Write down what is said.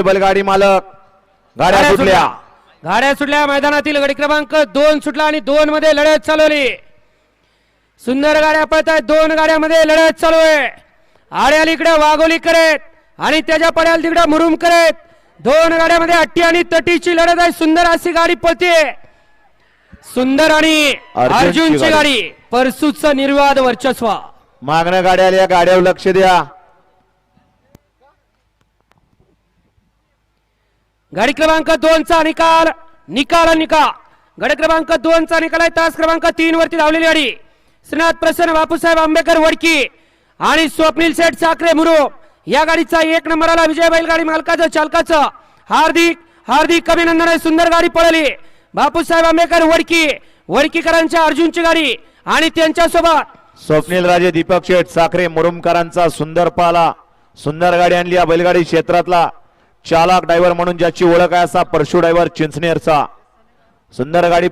बैलगाडी मालक. गाड्या सुटल्या. गाड्या सुटल्या मैदानातील गडी क्रमांक दोन सुटला आणि दोन मध्ये लढत चालवली. सुंदर गाड्या पळत आहेत दोन गाड्यामध्ये लढत चालू आहे. आड्याल इकडे वाघोली करत आणि त्याच्या पड्याल तिकडे मुरुम करत. दोन गाड्यामध्ये अट्टी आणि तटीची लढत आहे. सुंदर अशी गाडी पळते सुंदर आणि अर्जुनची गाडी. गाडी. परसूचं निर्वाद वर्चस्व. मागण्या गाड्या आल्या गाड्यावर लक्ष द्या. गाडी क्रमांक दोनचा निकाल निकाल निका निकाल. गाडी क्रमांक दोनचा निकाल आहे. तास क्रमांक तीन वरती धावलेली गाडी. श्रीनाथ प्रसन्न बापूसाहेब आंबेकर वडकी आणि स्वप्नील शेठ साखरे मुरो. या गाडीचा एक नंबराला विजय बैलगाडी मालकाचं चालकाचं. हार्दिक हार्दिक अभिनंदन आहे सुंदर गाडी पळली. बापूसाहेब आंबेकर वडकी वडकीकरांच्या अर्जुनची गाडी आणि त्यांच्यासोबत स्वप्नील राजे दीपक शेठ साखरे मुरुमकरांचा सुंदर पाला. सुंदर गाडी आणली या बैलगाडी क्षेत्रातला. चालक ड्रायव्हर म्हणून ज्याची ओळख आहे असा परशु ड्रायव्हर चिंचनेरचा सुंदर गाडी